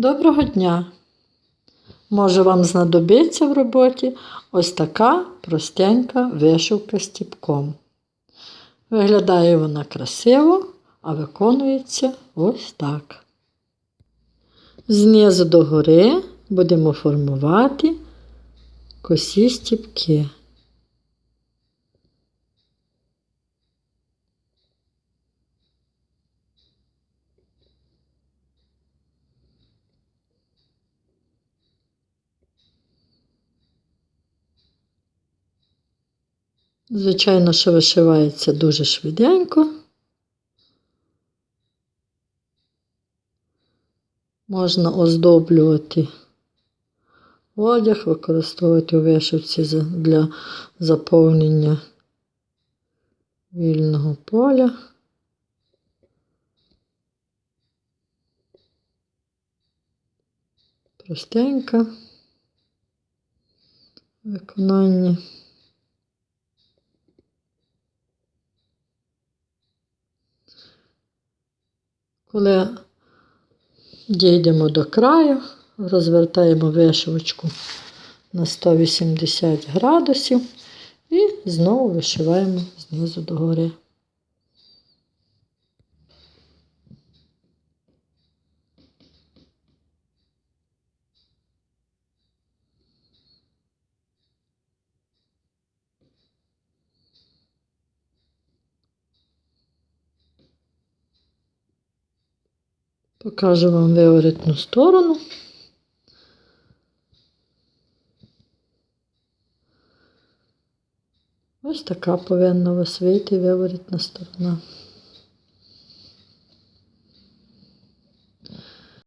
Доброго дня! Може вам знадобиться в роботі ось така простенька вишивка стіпком. Виглядає вона красиво, а виконується ось так. Знизу до гори будемо формувати косі стіпки. Звичайно, що вишивається дуже швиденько. Можна оздоблювати одяг, використовувати у вишивці для заповнення вільного поля. Простенька виконання. Коли дійдемо до краю, розвертаємо вишивочку на 180 градусів і знову вишиваємо знизу до Покажу вам виворотну сторону. Ось така повинна у вас вийти виворітна сторона.